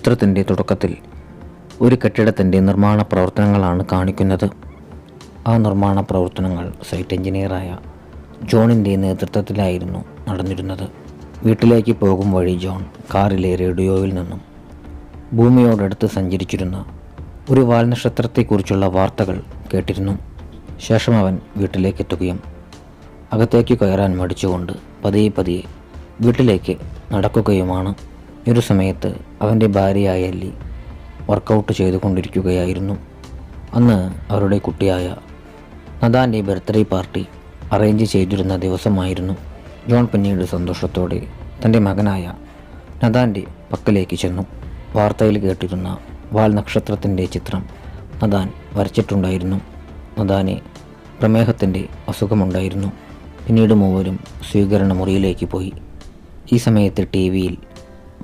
ചിത്രത്തിന്റെ തുടക്കത്തിൽ ഒരു കെട്ടിടത്തിന്റെ നിർമ്മാണ പ്രവർത്തനങ്ങളാണ് കാണിക്കുന്നത്. ആ നിർമ്മാണ പ്രവർത്തനങ്ങൾ സൈറ്റ് എഞ്ചിനീയറായ ജോണിന്റെ നേതൃത്വത്തിലായിരുന്നു നടന്നിരുന്നത്. വീട്ടിലേക്ക് പോകും വഴി ജോൺ കാറിലെ റേഡിയോയിൽ നിന്നും ഭൂമിയോടടുത്ത് സഞ്ചരിച്ചിരുന്ന ഒരു വാൽനക്ഷത്രത്തെക്കുറിച്ചുള്ള വാർത്തകൾ കേട്ടിരുന്നു. ശേഷം അവൻ വീട്ടിലേക്ക് എത്തുകയും അകത്തേക്ക് കയറാൻ മടിച്ചുകൊണ്ട് പതിയെ പതിയെ വീട്ടിലേക്ക് നടക്കുകയുമാണ്. ഒരു സമയത്ത് അവന്റെ ഭാര്യയായ എല്ലി വർക്കൗട്ട് ചെയ്തുകൊണ്ടിരിക്കുകയായിരുന്നു. അന്ന് അവരുടെ കുട്ടിയായ നദാന്റെ ബർത്ത്ഡേ പാർട്ടി അറേഞ്ച് ചെയ്തിരുന്ന ദിവസമായിരുന്നു. ജോൺ പിന്നീട് സന്തോഷത്തോടെ തന്റെ മകനായ നദാന്റെ പക്കലേക്ക് ചെന്നു. വാർത്തയിൽ കേട്ടിരുന്ന വാൽ നക്ഷത്രത്തിന്റെ ചിത്രം നദാൻ വരച്ചിട്ടുണ്ടായിരുന്നു. നദാനെ പ്രമേഹത്തിന്റെ അസുഖമുണ്ടായിരുന്നു. പിന്നീട് മൂവരും സ്വീകരണ മുറിയിലേക്ക് പോയി. ഈ സമയത്ത് ടി വിയിൽ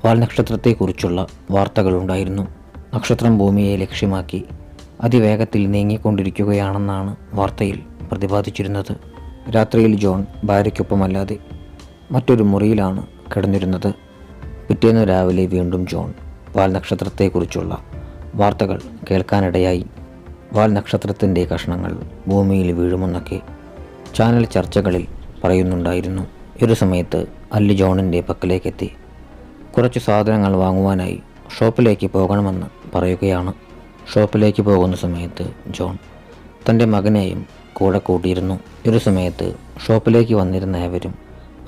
വാൽനക്ഷത്രത്തെക്കുറിച്ചുള്ള വാർത്തകളുണ്ടായിരുന്നു. നക്ഷത്രം ഭൂമിയെ ലക്ഷ്യമാക്കി അതിവേഗത്തിൽ നീങ്ങിക്കൊണ്ടിരിക്കുകയാണെന്നാണ് വാർത്തയിൽ പ്രതിപാദിച്ചിരുന്നത്. രാത്രിയിൽ ജോൺ ഭാര്യയ്ക്കൊപ്പമല്ലാതെ മറ്റൊരു മുറിയിലാണ് കിടന്നിരുന്നത്. പിറ്റേന്ന് രാവിലെ വീണ്ടും ജോൺ വാൽനക്ഷത്രത്തെക്കുറിച്ചുള്ള വാർത്തകൾ കേൾക്കാനിടയായി. വാൽനക്ഷത്രത്തിന്റെ കഷ്ണങ്ങൾ ഭൂമിയിൽ വീഴുമെന്നൊക്കെ ചാനൽ ചർച്ചകളിൽ പറയുന്നുണ്ടായിരുന്നു. ഒരു സമയത്ത് അല്ലി ജോണിന്റെ പക്കലേക്കെത്തി കുറച്ച് സാധനങ്ങൾ വാങ്ങുവാനായി ഷോപ്പിലേക്ക് പോകണമെന്ന് പറയുകയാണ്. ഷോപ്പിലേക്ക് പോകുന്ന സമയത്ത് ജോൺ തന്റെ മകനെയും കൂടെ കൂട്ടിയിരുന്നു. ഒരു സമയത്ത് ഷോപ്പിലേക്ക് വന്നിരുന്ന ഏവരും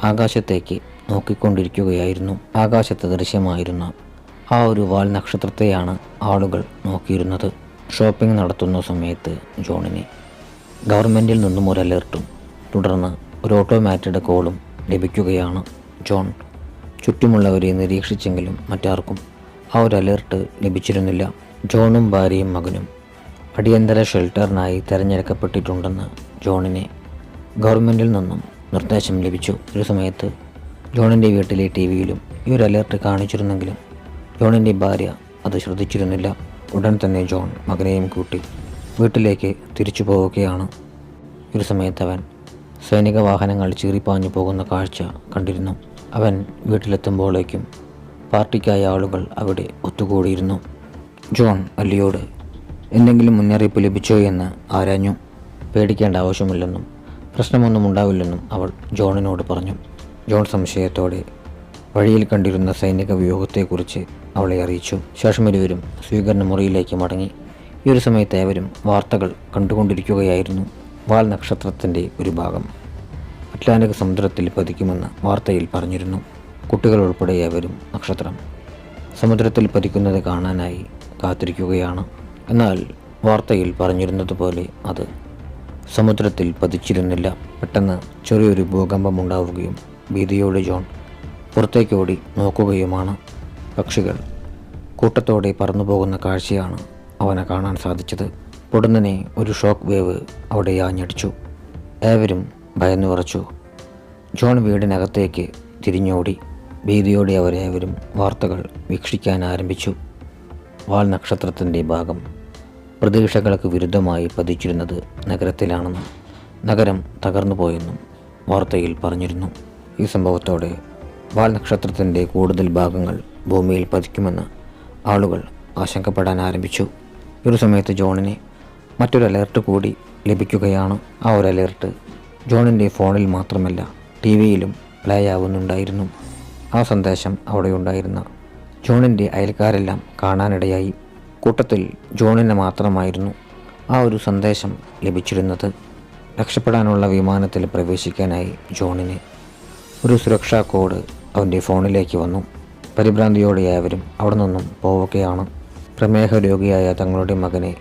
ആകാശത്തേക്ക് നോക്കിക്കൊണ്ടിരിക്കുകയായിരുന്നു. ആകാശത്ത് ദൃശ്യമായിരുന്ന ആ ഒരു വാൽ നക്ഷത്രത്തെയാണ് ആളുകൾ നോക്കിയിരുന്നത്. ഷോപ്പിംഗ് നടത്തുന്ന സമയത്ത് ജോണിനെ ഗവൺമെന്റിൽ നിന്നും ഒരു അലേർട്ടും തുടർന്ന് ഒരു ഓട്ടോമാറ്റഡ് കോളും ലഭിക്കുകയാണ്. ജോൺ ചുറ്റുമുള്ളവരെ നിരീക്ഷിച്ചെങ്കിലും മറ്റാർക്കും ആ ഒരു അലേർട്ട് ലഭിച്ചിരുന്നില്ല. ജോണും ഭാര്യയും മകനും അടിയന്തര ഷെൽട്ടറിനായി തിരഞ്ഞെടുക്കപ്പെട്ടിട്ടുണ്ടെന്ന് ജോണിനെ ഗവൺമെന്റിൽ നിന്നും നിർദ്ദേശം ലഭിച്ചു. ഒരു സമയത്ത് ജോണിന്റെ വീട്ടിലെ ടി വിയിലും ഈ ഒരു അലേർട്ട് കാണിച്ചിരുന്നെങ്കിലും ജോണിന്റെ ഭാര്യ അത് ശ്രദ്ധിച്ചിരുന്നില്ല. ഉടൻ തന്നെ ജോൺ മകനെയും കൂട്ടി വീട്ടിലേക്ക് തിരിച്ചു പോവുകയാണ്. ഒരു സമയത്ത് അവൻ സൈനിക വാഹനങ്ങൾ ചീറിപ്പാഞ്ഞു പോകുന്ന കാഴ്ച കണ്ടിരുന്നു. അവൻ വീട്ടിലെത്തുമ്പോഴേക്കും പാർട്ടിക്കായ ആളുകൾ അവിടെ ഒത്തുകൂടിയിരുന്നു. ജോൺ അല്ലിയോട് എന്തെങ്കിലും മുന്നറിയിപ്പ് ലഭിച്ചോ എന്ന് ആരാഞ്ഞു? പേടിക്കേണ്ട ആവശ്യമില്ലെന്നും പ്രശ്നമൊന്നും ഉണ്ടാവില്ലെന്നും അവൾ ജോണിനോട് പറഞ്ഞു. ജോൺ സംശയത്തോടെ വഴിയിൽ കണ്ടിരുന്ന സൈനിക വ്യൂഹത്തെക്കുറിച്ച് അവളെ അറിയിച്ചു. ശേഷം ഇരുവരും സ്വീകരണ മുറിയിലേക്ക് മടങ്ങി. ഈ ഒരു സമയത്ത് ഏവരും വാർത്തകൾ കണ്ടുകൊണ്ടിരിക്കുകയായിരുന്നു. വാൽ നക്ഷത്രത്തിന്റെ ഒരു ഭാഗം. അറ്റ്ലാന്റിക് സമുദ്രത്തിൽ പതിക്കുമെന്ന് വാർത്തയിൽ പറഞ്ഞിരുന്നു. കുട്ടികൾ ഉൾപ്പെടെ നക്ഷത്രം. സമുദ്രത്തിൽ പതിക്കുന്നത് കാണാനായി കാത്തിരിക്കുകയാണ്. എന്നാൽ വാർത്തയിൽ പറഞ്ഞിരുന്നതുപോലെ അത് സമുദ്രത്തിൽ പതിച്ചിരുന്നില്ല. പെട്ടെന്ന് ചെറിയൊരു ഭൂകമ്പം ഉണ്ടാവുകയും ഭീതിയോട് ജോൺ പുറത്തേക്കോടി നോക്കുകയുമാണ്. പക്ഷികൾ കൂട്ടത്തോടെ പറന്നുപോകുന്ന കാഴ്ചയാണ് അവനെ കാണാൻ സാധിച്ചത്. പൊടുന്നനെ ഒരു ഷോക്ക് വേവ് അവിടെ ആഞ്ഞടിച്ചു. ഏവരും ഭയന്നു വിറച്ചു. ജോൺ വീടിനകത്തേക്ക് തിരിഞ്ഞോടി. ഭീതിയോടെ അവരേവരും വാർത്തകൾ വീക്ഷിക്കാൻ ആരംഭിച്ചു. വാൽ നക്ഷത്രത്തിന്റെ ഭാഗം പ്രതീക്ഷകൾക്ക് വിരുദ്ധമായി പതിച്ചിരുന്നത് നഗരത്തിലാണെന്നും നഗരം തകർന്നുപോയെന്നും വാർത്തയിൽ പറഞ്ഞിരുന്നു. ഈ സംഭവത്തോടെ വാൽ നക്ഷത്രത്തിന്റെ കൂടുതൽ ഭാഗങ്ങൾ ഭൂമിയിൽ പതിക്കുമെന്ന് ആളുകൾ ആശങ്കപ്പെടാൻ ആരംഭിച്ചു. ഒരു സമയത്ത് ജോണിന് മറ്റൊരു അലേർട്ട് കൂടി ലഭിക്കുകയാണ്. ആ ഒരു അലേർട്ട് ജോണിന്റെ ഫോണിൽ മാത്രമല്ല ടി വിയിലും പ്ലേ ആവുന്നുണ്ടായിരുന്നു. ആ സന്ദേശം അവിടെ ഉണ്ടായിരുന്ന ജോണിന്റെ അയൽക്കാരെല്ലാം കാണാനിടയായി. കൂട്ടത്തിൽ ജോണിന് മാത്രമായിരുന്നു ആ ഒരു സന്ദേശം ലഭിച്ചിരുന്നത്. രക്ഷപ്പെടാനുള്ള വിമാനത്തിൽ പ്രവേശിക്കാനായി ജോണിന് ഒരു സുരക്ഷാ കോഡ് അവന്റെ ഫോണിലേക്ക് വന്നു. പരിഭ്രാന്തിയോടെ ഏവരും അവിടെ നിന്നും പോവുകയാണ്. പ്രമേഹ രോഗിയായ തങ്ങളുടെ മകനെ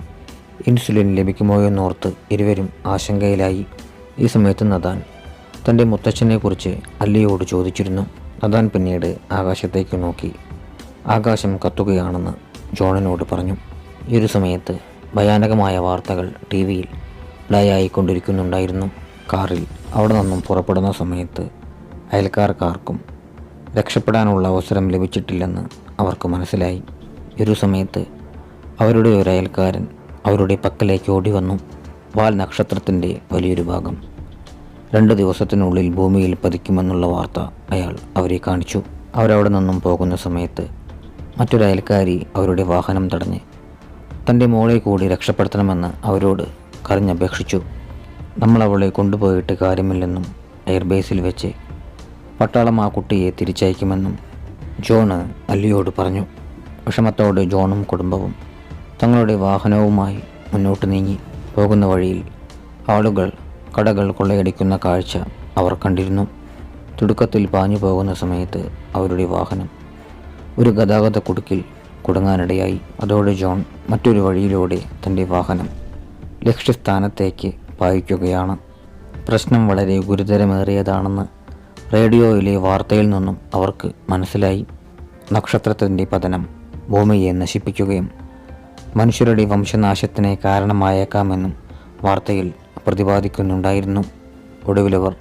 ഇൻസുലിൻ ലഭിക്കുമോ എന്നോർത്ത് ഇരുവരും ആശങ്കയിലായി. ഈ സമയത്ത് നദാൻ തന്റെ മുത്തച്ഛനെക്കുറിച്ച് അല്ലിയോട് ചോദിച്ചിരുന്നു. നദാൻ പിന്നീട് ആകാശത്തേക്ക് നോക്കി. ആകാശം കത്തുകയാണെന്ന് ജോണനോട് പറഞ്ഞു. ഈ ഒരു സമയത്ത് ഭയാനകമായ വാർത്തകൾ ടി വിയിൽ പ്ലേ ആയിക്കൊണ്ടിരിക്കുന്നുണ്ടായിരുന്നു കാറിൽ അവിടെ നിന്നും പുറപ്പെടുന്ന സമയത്ത് അയൽക്കാർക്കാർക്കും രക്ഷപ്പെടാനുള്ള അവസരം ലഭിച്ചിട്ടില്ലെന്ന് അവർക്ക് മനസ്സിലായി. ഒരു സമയത്ത് അവരുടെ ഒരു അയൽക്കാരൻ അവരുടെ പക്കലേക്ക് ഓടി വന്നു വാൽ നക്ഷത്രത്തിന്റെ വലിയൊരു ഭാഗം രണ്ട് ദിവസത്തിനുള്ളിൽ ഭൂമിയിൽ പതിക്കുമെന്നുള്ള വാർത്ത അയാൾ അവരെ കാണിച്ചു. അവരവിടെ നിന്നും പോകുന്ന സമയത്ത് മറ്റൊരു അയൽക്കാരി അവരുടെ വാഹനം തടഞ്ഞ് തന്റെ മോളെ കൂടി രക്ഷപ്പെടുത്തണമെന്ന് അവരോട് കരഞ്ഞപേക്ഷിച്ചു. നമ്മൾ അവളെ കൊണ്ടുപോയിട്ട് കാര്യമില്ലെന്നും എയർബേസിൽ വെച്ച് പട്ടാളം ആ കുട്ടിയെ തിരിച്ചയക്കുമെന്നും ജോണ് അല്ലിയോട് പറഞ്ഞു. വിഷമത്തോടെ ജോണും കുടുംബവും തങ്ങളുടെ വാഹനവുമായി മുന്നോട്ട് നീങ്ങി. പോകുന്ന വഴിയിൽ ആളുകൾ കടകൾ കൊള്ളയടിക്കുന്ന കാഴ്ച അവർ കണ്ടിരുന്നു. തിടുക്കത്തിൽ പാഞ്ഞു പോകുന്ന സമയത്ത് അവരുടെ വാഹനം ഒരു ഗതാഗത കുടുക്കിൽ കുടുങ്ങാനിടയായി. അതോടെ ജോൺ മറ്റൊരു വഴിയിലൂടെ തന്റെ വാഹനം ലക്ഷ്യസ്ഥാനത്തേക്ക് പായിക്കുകയാണ്. പ്രശ്നം വളരെ ഗുരുതരമേറിയതാണെന്ന് റേഡിയോയിലെ വാർത്തയിൽ നിന്നും അവർക്ക് മനസ്സിലായി. നക്ഷത്രത്തിന്റെ പതനം ഭൂമിയെ നശിപ്പിക്കുകയും മനുഷ്യരുടെ വംശനാശത്തിന് കാരണമായേക്കാമെന്നും വാർത്തയിൽ പ്രതിപാദിക്കുന്നുണ്ടായിരുന്നു. ഒടുവിലവർ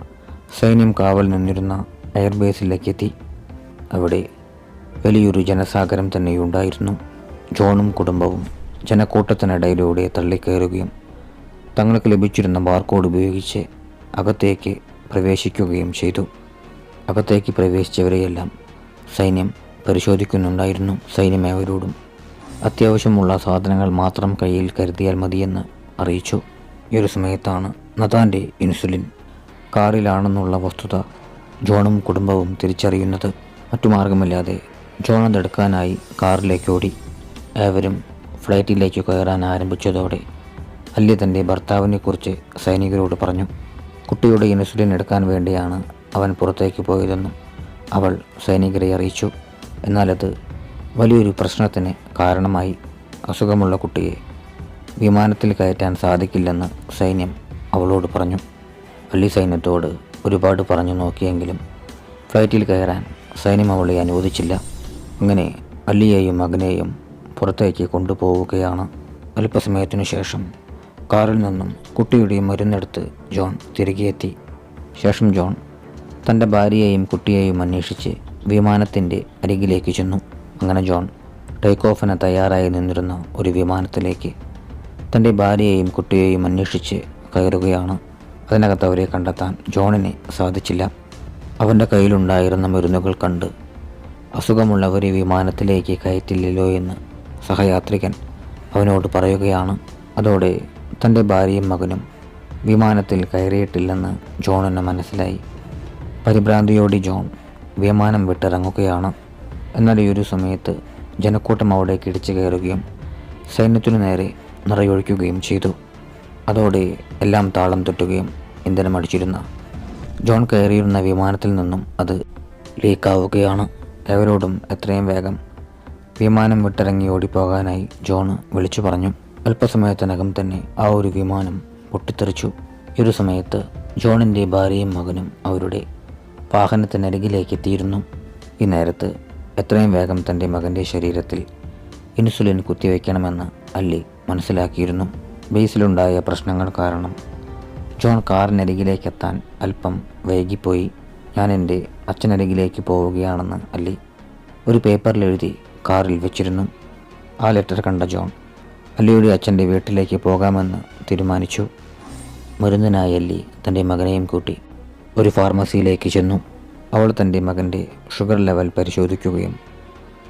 സൈന്യം കാവൽ നിന്നിരുന്ന എയർബേസിലേക്ക് എത്തി അവിടെ വലിയൊരു ജനസാഗരം തന്നെയുണ്ടായിരുന്നു. ജോണും കുടുംബവും ജനക്കൂട്ടത്തിനിടയിലൂടെ തള്ളിക്കയറുകയും തങ്ങൾക്ക് ലഭിച്ചിരുന്ന ബാർകോഡ് ഉപയോഗിച്ച് അകത്തേക്ക് പ്രവേശിക്കുകയും ചെയ്തു. അകത്തേക്ക് പ്രവേശിച്ചവരെയെല്ലാം സൈന്യം പരിശോധിക്കുന്നുണ്ടായിരുന്നു. സൈന്യം അവരോടും അത്യാവശ്യമുള്ള സാധനങ്ങൾ മാത്രം കയ്യിൽ കരുതിയാൽ മതിയെന്ന് അറിയിച്ചു. ഈ ഒരു സമയത്താണ് നതാന്റെ ഇൻസുലിൻ കാറിലാണെന്നുള്ള വസ്തുത ജോണും കുടുംബവും തിരിച്ചറിയുന്നത്. മറ്റു മാർഗമില്ലാതെ ജോൺ അതെടുക്കാനായി കാറിലേക്ക് ഓടി. ഏവരും ഫ്ലൈറ്റിലേക്ക് കയറാൻ ആരംഭിച്ചതോടെ അല്ലി തന്റെ ഭർത്താവിനെക്കുറിച്ച് സൈനികരോട് പറഞ്ഞു. കുട്ടിയുടെ ഇൻസുലിൻ എടുക്കാൻ വേണ്ടിയാണ് അവൻ പുറത്തേക്ക് പോയതെന്നും അവൾ സൈനികരെ അറിയിച്ചു. എന്നാലത് വലിയൊരു പ്രശ്നത്തിന് കാരണമായി. അസുഖമുള്ള കുട്ടിയെ വിമാനത്തിൽ കയറ്റാൻ സാധിക്കില്ലെന്ന് സൈന്യം അവളോട് പറഞ്ഞു. അള്ളി സൈന്യത്തോട് ഒരുപാട് പറഞ്ഞു നോക്കിയെങ്കിലും ഫ്ലൈറ്റിൽ കയറാൻ സൈന്യം അവളെ അനുവദിച്ചില്ല. അങ്ങനെ അല്ലിയെയും മകനെയും പുറത്തേക്ക് കൊണ്ടുപോവുകയാണ് അല്പസമയത്തിനു ശേഷം. കാറിൽ നിന്നും കുട്ടിയുടെയും മരുന്നെടുത്ത് ജോൺ തിരികെ എത്തി ശേഷം ജോൺ തന്റെ ഭാര്യയെയും കുട്ടിയെയും അന്വേഷിച്ച് വിമാനത്തിന്റെ അരികിലേക്ക് ചെന്നു. അങ്ങനെ ജോൺ ടേക്ക് ഓഫിന് തയ്യാറായി നിന്നിരുന്ന ഒരു വിമാനത്തിലേക്ക് തന്റെ ഭാര്യയെയും കുട്ടിയെയും അന്വേഷിച്ച് കയറുകയാണ്. അതിനകത്ത് അവരെ കണ്ടെത്താൻ ജോണിന് സാധിച്ചില്ല. അവന്റെ കയ്യിലുണ്ടായിരുന്ന മരുന്നുകൾ കണ്ട് അസുഖമുള്ളവരെ വിമാനത്തിലേക്ക് കയറ്റില്ലല്ലോ എന്ന് സഹയാത്രികൻ അവനോട് പറയുകയാണ്. അതോടെ തന്റെ ഭാര്യയും മകനും വിമാനത്തിൽ കയറിയിട്ടില്ലെന്ന് ജോണിന് മനസ്സിലായി. പരിഭ്രാന്തിയോടെ ജോൺ വിമാനം വിട്ടിറങ്ങുകയാണ്. എന്നാൽ ഈ ഒരു സമയത്ത് ജനക്കൂട്ടം അവിടേക്ക് ഇടിച്ചു കയറുകയും സൈന്യത്തിനു നേരെ നിറയൊഴിക്കുകയും ചെയ്തു. അതോടെ എല്ലാം താളം തെറ്റുകയും ഇന്ധനം അടിച്ചിരുന്ന ജോൺ കയറിയിരുന്ന വിമാനത്തിൽ നിന്നും അത് ലീക്കാവുകയാണ്. എവരോടും എത്രയും വേഗം വിമാനം വിട്ടിറങ്ങി ഓടിപ്പോകാനായി ജോൺ വിളിച്ചു പറഞ്ഞു. അല്പസമയത്തിനകം തന്നെ ആ ഒരു വിമാനം പൊട്ടിത്തെറിച്ചു. ഒരു സമയത്ത് ജോണിന്റെ ഭാര്യയും മകനും അവരുടെ വാഹനത്തിനരികിലേക്ക് എത്തിയിരുന്നു ഈ നേരത്ത് എത്രയും വേഗം തന്റെ മകന്റെ ശരീരത്തിൽ ഇൻസുലിൻ കുത്തിവെക്കണമെന്ന് അല്ലി മനസ്സിലാക്കിയിരുന്നു. ബേസിലുണ്ടായ പ്രശ്നങ്ങൾ കാരണം ജോൺ കാറിനരികിലേക്ക് എത്താൻ അല്പം വൈകിപ്പോയി. ഞാൻ എന്റെ അച്ഛനരികിലേക്ക് പോവുകയാണെന്ന് അല്ലി ഒരു പേപ്പറിൽ എഴുതി കാറിൽ വെച്ചിരുന്നു. ആ ലെറ്റർ കണ്ട ജോൺ അല്ലിയുടെ അച്ഛന്റെ വീട്ടിലേക്ക് പോകാമെന്ന് തീരുമാനിച്ചു. മരുന്നിനായി അല്ലി തന്റെ മകനെയും കൂട്ടി ഒരു ഫാർമസിയിലേക്ക് ചെന്നു. അവൾ തന്റെ മകന്റെ ഷുഗർ ലെവൽ പരിശോധിക്കുകയും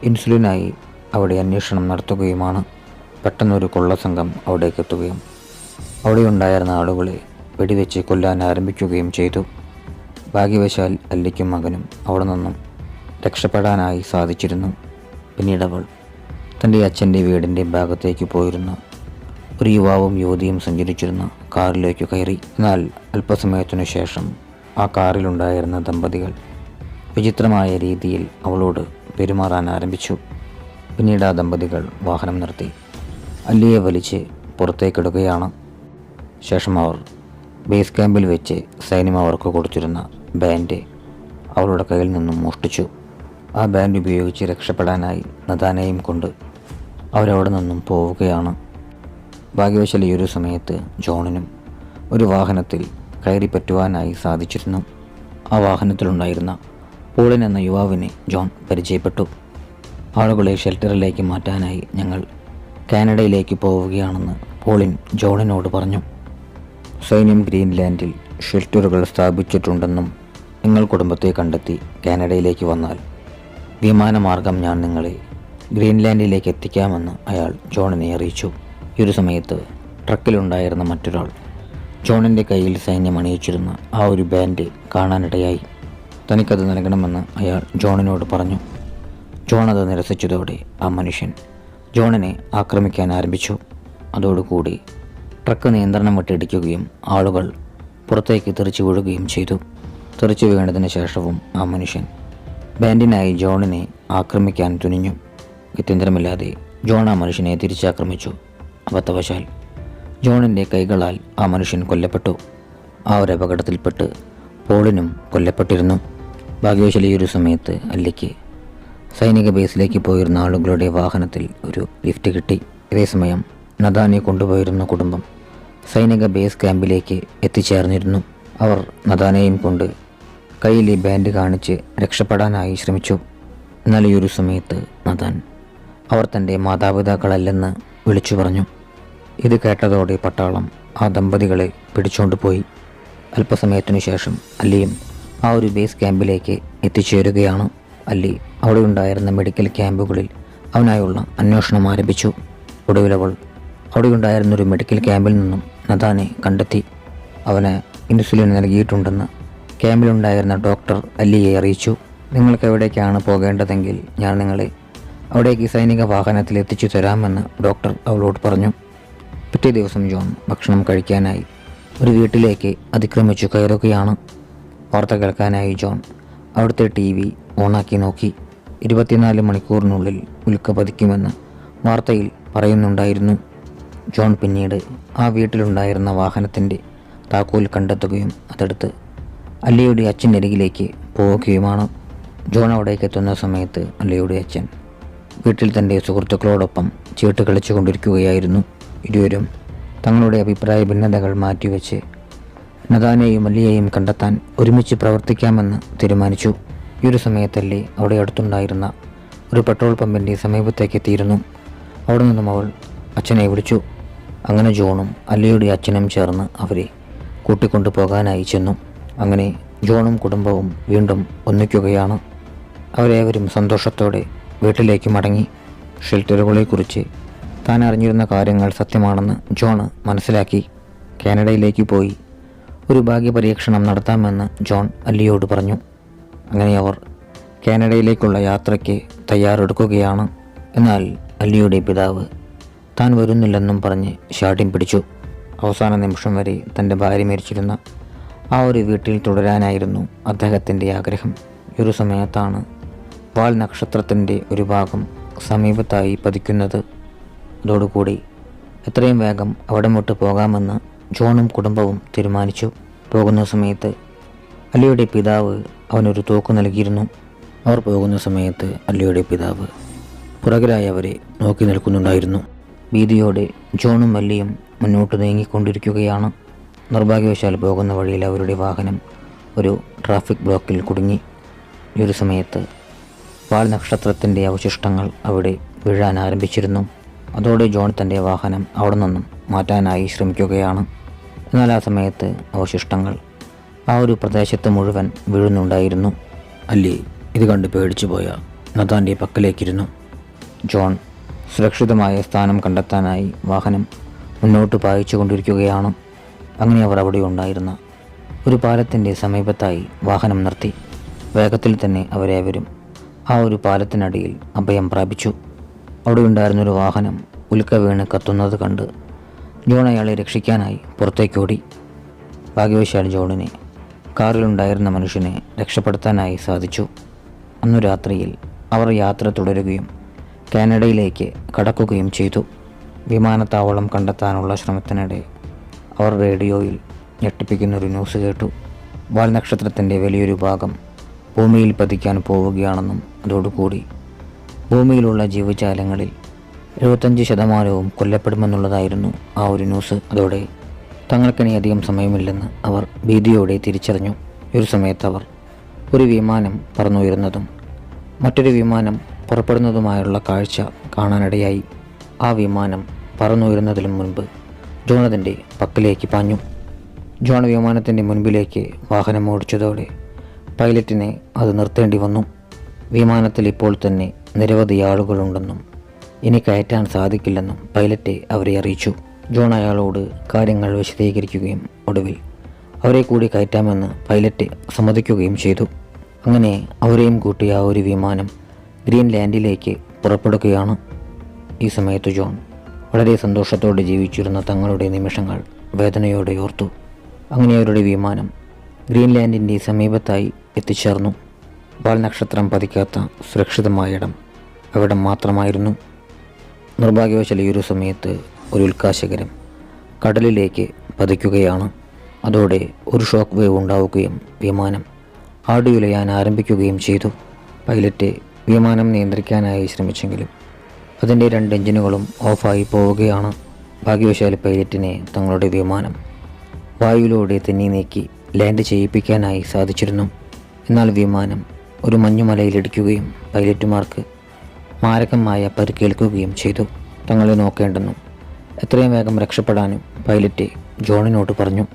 ഇൻസുലിനായി അവിടെ അന്വേഷണം നടത്തുകയുമാണ്. പെട്ടെന്നൊരു കൊള്ളസംഘം അവിടേക്ക് എത്തുകയും അവിടെ ഉണ്ടായിരുന്ന ആളുകളെ വെടിവെച്ച് കൊല്ലാൻ ആരംഭിക്കുകയും ചെയ്തു. ഭാഗ്യവശാൽ അല്ലിക്കും മകനും അവിടെ നിന്നും രക്ഷപ്പെടാനായി സാധിച്ചിരുന്നു. പിന്നീട് അവൾ തന്റെ അച്ഛന്റെ വീടിന്റെ ഭാഗത്തേക്ക് പോയിരുന്നു. ഒരു യുവാവും യുവതിയും സഞ്ചരിച്ചിരുന്ന കാറിലേക്ക് കയറി. എന്നാൽ അല്പസമയത്തിനു ശേഷം ആ കാറിലുണ്ടായിരുന്ന ദമ്പതികൾ വിചിത്രമായ രീതിയിൽ അവളോട് പെരുമാറാൻ ആരംഭിച്ചു. പിന്നീട് ആ ദമ്പതികൾ വാഹനം നിർത്തി. അല്ലിയെ വലിച്ച് പുറത്തേക്കിടുകയാണ് ശേഷം അവർ ബേസ് ക്യാമ്പിൽ വെച്ച് സൈനിമ അവർക്ക് കൊടുത്തിരുന്ന ബാൻഡ് അവളുടെ കയ്യിൽ നിന്നും മോഷ്ടിച്ചു. ആ ബാൻഡ് ഉപയോഗിച്ച് രക്ഷപ്പെടാനായി നദാനയും കൊണ്ട് അവരവിടെ നിന്നും പോവുകയാണ്. ഭാഗ്യവശാൽ ഈ ഒരു സമയത്ത് ജോണിനും ഒരു വാഹനത്തിൽ കയറി പറ്റുവാനായി സാധിച്ചിരുന്നു. ആ വാഹനത്തിലുണ്ടായിരുന്ന പോളിൻ എന്ന യുവാവിനെ ജോൺ പരിചയപ്പെട്ടു. ആളുകളെ ഷെൽട്ടറിലേക്ക് മാറ്റാനായി ഞങ്ങൾ കാനഡയിലേക്ക് പോവുകയാണെന്ന് പോളിൻ ജോണിനോട് പറഞ്ഞു. സൈന്യം ഗ്രീൻലാൻഡിൽ ഷെൽട്ടറുകൾ സ്ഥാപിച്ചിട്ടുണ്ടെന്നും നിങ്ങൾ കുടുംബത്തെ കണ്ടെത്തി കാനഡയിലേക്ക് വന്നാൽ വിമാനമാർഗം ഞാൻ നിങ്ങളെ ഗ്രീൻലാൻഡിലേക്ക് എത്തിക്കാമെന്ന് അയാൾ ജോണിനെ അറിയിച്ചു. ഈ ഒരു സമയത്ത് ട്രക്കിലുണ്ടായിരുന്ന മറ്റൊരാൾ ജോണിന്റെ കയ്യിൽ സൈന്യം അണിയിച്ചിരുന്ന ആ ഒരു ബാൻഡ് കാണാനിടയായി. തനിക്കത് നൽകണമെന്ന് അയാൾ ജോണിനോട് പറഞ്ഞു. ജോൺ അത് നിരസിച്ചതോടെ ആ മനുഷ്യൻ ജോണിനെ ആക്രമിക്കാൻ ആരംഭിച്ചു. അതോടുകൂടി ട്രക്ക് നിയന്ത്രണം വിട്ടിടിക്കുകയും ആളുകൾ പുറത്തേക്ക് തെറിച്ചു വീഴുകയും ചെയ്തു. തെറിച്ചു വീണതിന് ശേഷവും ആ മനുഷ്യൻ ബാൻഡിനായി ജോണിനെ ആക്രമിക്കാൻ തുനിഞ്ഞു. ഗത്യന്തരമില്ലാതെ ജോൺ ആ മനുഷ്യനെ തിരിച്ചാക്രമിച്ചു. അബദ്ധവശാൽ ജോണിന്റെ കൈകളാൽ ആ മനുഷ്യൻ കൊല്ലപ്പെട്ടു. ആ ഒരു അപകടത്തിൽപ്പെട്ട് പോളിനും കൊല്ലപ്പെട്ടിരുന്നു. ഭാഗ്യവശാലി ഒരു സമയത്ത് അല്ലിക്ക് സൈനിക ബേസിലേക്ക് പോയിരുന്ന ആളുകളുടെ വാഹനത്തിൽ ഒരു ലിഫ്റ്റ് കിട്ടി. ഇതേസമയം നദാനെ കൊണ്ടുപോയിരുന്ന കുടുംബം സൈനിക ബേസ് ക്യാമ്പിലേക്ക് എത്തിച്ചേർന്നിരുന്നു. അവർ നദാനെയും കൊണ്ട് കയ്യിലെ ബാൻഡ് കാണിച്ച് രക്ഷപ്പെടാനായി ശ്രമിച്ചു. എന്നാൽ ഈ ഒരു സമയത്ത് നദാൻ അവർ തന്റെ മാതാപിതാക്കളല്ലെന്ന് വിളിച്ചു പറഞ്ഞു. ഇത് കേട്ടതോടെ പട്ടാളം ആ ദമ്പതികളെ പിടിച്ചുകൊണ്ട് പോയി. അല്പസമയത്തിനു ശേഷം അല്ലിയും ആ ഒരു ബേസ് ക്യാമ്പിലേക്ക് എത്തിച്ചേരുകയാണ്. അല്ലി അവിടെ ഉണ്ടായിരുന്ന മെഡിക്കൽ ക്യാമ്പുകളിൽ അവനായുള്ള അന്വേഷണം ആരംഭിച്ചു. ഒടുവിൽ അവൾ അവിടെ ഉണ്ടായിരുന്ന ഒരു മെഡിക്കൽ ക്യാമ്പിൽ നിന്നും നദാനെ കണ്ടെത്തി. അവന് ഇൻസുലിൻ നൽകിയിട്ടുണ്ടെന്ന് ക്യാമ്പിലുണ്ടായിരുന്ന ഡോക്ടർ അല്ലിയെ അറിയിച്ചു. നിങ്ങൾക്ക് എവിടേക്കാണ് പോകേണ്ടതെങ്കിൽ ഞാൻ നിങ്ങളെ അവിടേക്ക് സൈനിക വാഹനത്തിൽ എത്തിച്ചു തരാമെന്ന് ഡോക്ടർ അവളോട് പറഞ്ഞു. പിറ്റേ ദിവസം ജോൺ ഭക്ഷണം കഴിക്കാനായി ഒരു വീട്ടിലേക്ക് അതിക്രമിച്ചു കയറുകയാണ്. വാർത്ത കേൾക്കാനായി ജോൺ അവിടുത്തെ ടി വി ഓണാക്കി നോക്കി. ഇരുപത്തിനാല് മണിക്കൂറിനുള്ളിൽ ഉൽക്ക പതിക്കുമെന്ന് വാർത്തയിൽ പറയുന്നുണ്ടായിരുന്നു. ജോൺ പിന്നീട് ആ വീട്ടിലുണ്ടായിരുന്ന വാഹനത്തിന്റെ താക്കോൽ കണ്ടെത്തുകയും അതെടുത്ത് അല്ലിയുടെ അരികിലേക്ക് പോവുകയുമാണ്. ജോൺ അവിടേക്ക് എത്തുന്ന സമയത്ത് അല്ലിയുടെ അച്ഛൻ വീട്ടിൽ തന്റെ സുഹൃത്തുക്കളോടൊപ്പം ചീട്ട് കളിച്ചു കൊണ്ടിരിക്കുകയായിരുന്നു ഇരുവരും തങ്ങളുടെ അഭിപ്രായ ഭിന്നതകൾ മാറ്റിവെച്ച് നദാനെയും അല്ലിയെയും കണ്ടെത്താൻ ഒരുമിച്ച് പ്രവർത്തിക്കാമെന്ന് തീരുമാനിച്ചു. ഈ ഒരു സമയത്തല്ലേ അവിടെ അടുത്തുണ്ടായിരുന്ന ഒരു പെട്രോൾ പമ്പിന്റെ സമീപത്തേക്ക് എത്തിയിരുന്നു അവിടെ നിന്നും അവൾ അച്ഛനെ വിളിച്ചു. അങ്ങനെ ജോണും അല്ലിയുടെ അച്ഛനും ചേർന്ന് അവരെ കൂട്ടിക്കൊണ്ടു പോകാനായി ചെന്നു. അങ്ങനെ ജോണും കുടുംബവും വീണ്ടും ഒന്നിക്കുകയാണ്. അവരേവരും സന്തോഷത്തോടെ വീട്ടിലേക്ക് മടങ്ങി. ഷെൽട്ടറുകളെക്കുറിച്ച് താൻ അറിഞ്ഞിരുന്ന കാര്യങ്ങൾ സത്യമാണെന്ന് ജോൺ മനസ്സിലാക്കി. കാനഡയിലേക്ക് പോയി ഒരു ഭാഗ്യപരീക്ഷണം നടത്താമെന്ന് ജോൺ അല്ലിയോട് പറഞ്ഞു. അങ്ങനെ അവർ കാനഡയിലേക്കുള്ള യാത്രയ്ക്ക് തയ്യാറെടുക്കുകയാണ്. എന്നാൽ അല്ലിയുടെ പിതാവ് താൻ വരുന്നില്ലെന്നും പറഞ്ഞ് ഷാട്ടിൻ പിടിച്ചു. അവസാന നിമിഷം വരെ തന്റെ ഭാര്യ മരിച്ചിരുന്ന ആ ഒരു വീട്ടിൽ തുടരാനായിരുന്നു അദ്ദേഹത്തിന്റെ ആഗ്രഹം. ഒരു സമയത്താണ് വാൽ നക്ഷത്രത്തിന്റെ ഒരു ഭാഗം സമീപത്തായി പതിക്കുന്നത്. അതോടുകൂടി എത്രയും വേഗം അവിടെ മുട്ട് പോകാമെന്ന് ജോണും കുടുംബവും തീരുമാനിച്ചു. പോകുന്ന സമയത്ത് അലിയുടെ പിതാവ് അവനൊരു തോക്ക് നൽകിയിരുന്നു. അവർ പോകുന്ന സമയത്ത് അല്ലിയുടെ പിതാവ് പുറകിലായി അവരെ നോക്കി നിൽക്കുന്നുണ്ടായിരുന്നു. ഭീതിയോടെ ജോണും മല്ലിയും മുന്നോട്ട് നീങ്ങിക്കൊണ്ടിരിക്കുകയാണ്. നിർഭാഗ്യവശാൽ പോകുന്ന വഴിയിൽ അവരുടെ വാഹനം ഒരു ട്രാഫിക് ബ്ലോക്കിൽ കുടുങ്ങി. ഈ ഒരു സമയത്ത് വാൽ നക്ഷത്രത്തിന്റെ അവശിഷ്ടങ്ങൾ അവിടെ വീഴാൻ ആരംഭിച്ചിരുന്നു. അതോടെ ജോൺ തന്റെ വാഹനം അവിടെ നിന്നും മാറ്റാനായി ശ്രമിക്കുകയാണ്. എന്നാൽ ആ സമയത്ത് അവശിഷ്ടങ്ങൾ ആ ഒരു പ്രദേശത്ത് മുഴുവൻ വീഴുന്നുണ്ടായിരുന്നു. അല്ലി? ഇത് കണ്ട് പേടിച്ചു പോയ നദാന്റെ പക്കലേക്കിരുന്നു. ജോൺ സുരക്ഷിതമായ സ്ഥാനം കണ്ടെത്താനായി വാഹനം മുന്നോട്ട് പായിച്ചു കൊണ്ടിരിക്കുകയാണ് അങ്ങനെ അവർ അവിടെ ഉണ്ടായിരുന്ന ഒരു പാലത്തിന്റെ സമീപത്തായി വാഹനം നിർത്തി. വേഗത്തിൽ തന്നെ അവരേവരും ആ ഒരു പാലത്തിനടിയിൽ അഭയം പ്രാപിച്ചു. അവിടെ ഉണ്ടായിരുന്നൊരു വാഹനം ഉൽക്ക വീണ് കത്തുന്നത് കണ്ട് ജോൺ അയാളെ രക്ഷിക്കാനായി പുറത്തേക്കോടി ഭാഗ്യവശാൽ ജോണിനെ കാറിലുണ്ടായിരുന്ന മനുഷ്യനെ രക്ഷപ്പെടുത്താനായി സാധിച്ചു. അന്നു രാത്രിയിൽ അവർ യാത്ര തുടരുകയും കാനഡയിലേക്ക് കടക്കുകയും ചെയ്തു. വിമാനത്താവളം കണ്ടെത്താനുള്ള ശ്രമത്തിനിടെ അവർ റേഡിയോയിൽ ഞെട്ടിപ്പിക്കുന്നൊരു ന്യൂസ് കേട്ടു. വാൽനക്ഷത്രത്തിന്റെ വലിയൊരു ഭാഗം ഭൂമിയിൽ പതിക്കാൻ പോവുകയാണെന്നും അതോടുകൂടി ഭൂമിയിലുള്ള ജീവജാലങ്ങളിൽ എഴുപത്തഞ്ച് ശതമാനവും കൊല്ലപ്പെടുമെന്നുള്ളതായിരുന്നു ആ ഒരു ന്യൂസ്. അതോടെ തങ്ങൾക്കിനി അധികം സമയമില്ലെന്ന് അവർ ഭീതിയോടെ തിരിച്ചറിഞ്ഞു. ഒരു സമയത്ത് അവർ ഒരു വിമാനം പറന്നുയരുന്നതും മറ്റൊരു വിമാനം പുറപ്പെടുന്നതുമായുള്ള കാഴ്ച കാണാനിടയായി. ആ വിമാനം പറന്നുയരുന്നതിലും മുൻപ് ജോൺ അതിന്റെ പക്കലേക്ക് പാഞ്ഞു. ജോൺ വിമാനത്തിന്റെ മുൻപിലേക്ക് വാഹനം ഓടിച്ചതോടെ പൈലറ്റിനെ അത് നിർത്തേണ്ടി വന്നു. വിമാനത്തിൽ ഇപ്പോൾ തന്നെ നിരവധി ആളുകളുണ്ടെന്നും ഇനി കയറ്റാൻ സാധിക്കില്ലെന്നും പൈലറ്റ് അവരെ അറിയിച്ചു. ജോൺ അയാളോട് കാര്യങ്ങൾ വിശദീകരിക്കുകയും ഒടുവിൽ അവരെ കൂടി കയറ്റാമെന്ന് പൈലറ്റ് സമ്മതിക്കുകയും ചെയ്തു. അങ്ങനെ അവരെയും കൂട്ടിയ ഒരു വിമാനം ഗ്രീൻലാൻഡിലേക്ക് പുറപ്പെടുകയാണ് ഈ സമയത്ത് ജോൺ. വളരെ സന്തോഷത്തോടെ ജീവിച്ചിരുന്ന തങ്ങളുടെ നിമിഷങ്ങൾ വേദനയോടെ ഓർത്തു. അങ്ങനെ അവരുടെ വിമാനം ഗ്രീൻലാൻഡിന്റെ സമീപത്തായി എത്തിച്ചേർന്നു. വാൽനക്ഷത്രം പതിക്കാത്ത സുരക്ഷിതമായ ഇടം അവിടെ മാത്രമായിരുന്നു. നിർഭാഗ്യവശാൽ ഈ ഒരു സമയത്ത് ഒരു ഉൽക്കാശകരം കടലിലേക്ക് പതിക്കുകയാണ്. അതോടെ ഒരു ഷോക്ക് വേവ് ഉണ്ടാവുകയും വിമാനം ആടിയുലയാൻ ആരംഭിക്കുകയും ചെയ്തു. പൈലറ്റ് വിമാനം നിയന്ത്രിക്കാനായി ശ്രമിച്ചെങ്കിലും അതിന്റെ രണ്ട് എഞ്ചിനുകളും ഓഫായി പോവുകയാണ്. ഭാഗ്യവശാൽ പൈലറ്റിനെ തങ്ങളുടെ വിമാനം വായുവിലൂടെ തെന്നി നീക്കി ലാൻഡ് ചെയ്യിപ്പിക്കാനായി സാധിച്ചിരുന്നു. എന്നാൽ വിമാനം ഒരു മഞ്ഞുമലയിലിടിക്കുകയും പൈലറ്റുമാർക്ക് മാരകമായ പരിക്കേൽക്കുകയും ചെയ്തു. തങ്ങളെ നോക്കേണ്ടെന്നും എത്രയും വേഗം രക്ഷപ്പെടാനും പൈലറ്റ് ജോണിനോട് പറഞ്ഞു.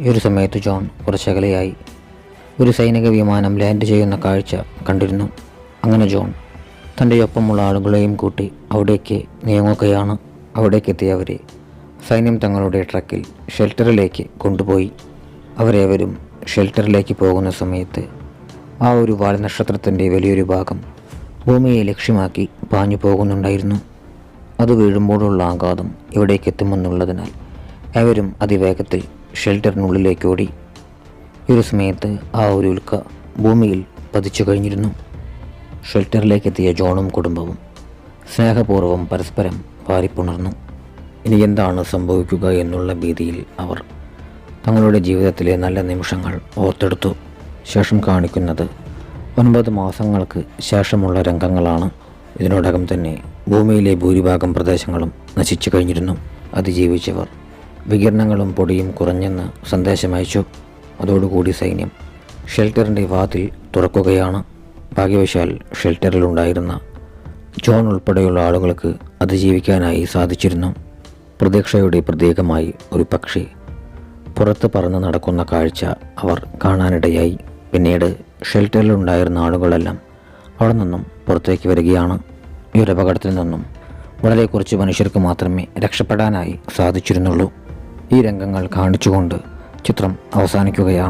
ഈ ഒരു സമയത്ത് ജോൺ കുറച്ചകലെയായി ഒരു സൈനിക വിമാനം ലാൻഡ് ചെയ്യുന്ന കാഴ്ച കണ്ടിരുന്നു. അങ്ങനെ ജോൺ തന്റെ ഒപ്പമുള്ള ആളുകളെയും കൂട്ടി അവിടേക്ക് നീങ്ങുകയാണ്. അവിടേക്ക് എത്തിയവരെ സൈന്യം തങ്ങളുടെ ട്രക്കിൽ ഷെൽട്ടറിലേക്ക് കൊണ്ടുപോയി. അവരേവരും ഷെൽട്ടറിലേക്ക് പോകുന്ന സമയത്ത് ആ ഒരു വാൽ നക്ഷത്രത്തിന്റെ വലിയൊരു ഭാഗം ഭൂമിയെ ലക്ഷ്യമാക്കി പാഞ്ഞു പോകുന്നുണ്ടായിരുന്നു അത് വീഴുമ്പോഴുള്ള ആഘാതം ഇവിടേക്ക് എത്തുമെന്നുള്ളതിനാൽ അവരും അതിവേഗത്തിൽ ഷെൽട്ടറിനുള്ളിലേക്ക് ഓടി. ഒരു സമയത്ത് ആ ഒരു ഉൽക്ക ഭൂമിയിൽ പതിച്ചു കഴിഞ്ഞിരുന്നു. ഷെൽട്ടറിലേക്ക് എത്തിയ ജോണും കുടുംബവും സ്നേഹപൂർവം പരസ്പരം പാരിപ്പുണർന്നു ഇനി എന്താണ് സംഭവിക്കുക എന്നുള്ള ഭീതിയിൽ അവർ തങ്ങളുടെ ജീവിതത്തിലെ നല്ല നിമിഷങ്ങൾ ഓർത്തെടുത്തു. ശേഷം കാണിക്കുന്നത് ഒൻപത് മാസങ്ങൾക്ക് ശേഷമുള്ള രംഗങ്ങളാണ്. ഇതിനോടകം തന്നെ ഭൂമിയിലെ ഭൂരിഭാഗം പ്രദേശങ്ങളും നശിച്ചു കഴിഞ്ഞിരുന്നു. അതിജീവിച്ചവർ വികിരണങ്ങളും പൊടിയും കുറഞ്ഞെന്ന് സന്ദേശമയച്ചു അതോടുകൂടി സൈന്യം ഷെൽട്ടറിന്റെ വാതിൽ തുറക്കുകയാണ്. ഭാഗ്യവശാൽ ഷെൽട്ടറിലുണ്ടായിരുന്ന ജോൺ ഉൾപ്പെടെയുള്ള ആളുകൾക്ക് അതിജീവിക്കാനായി സാധിച്ചിരുന്നു. പ്രതീക്ഷയുടെ പ്രതീകമായി ഒരു പക്ഷി പുറത്ത് പറന്ന് നടക്കുന്ന കാഴ്ച അവർ കാണാനിടയായി. പിന്നീട് ഷെൽട്ടറിലുണ്ടായിരുന്ന ആളുകളെല്ലാം അവിടെ നിന്നും പുറത്തേക്ക് വരികയാണ്. ഈ നിന്നും വളരെ കുറച്ച് മനുഷ്യർക്ക് മാത്രമേ രക്ഷപ്പെടാനായി സാധിച്ചിരുന്നുള്ളൂ. ഈ രംഗങ്ങൾ കാണിച്ചുകൊണ്ട് ചിത്രം അവസാനിക്കുകയാണ്.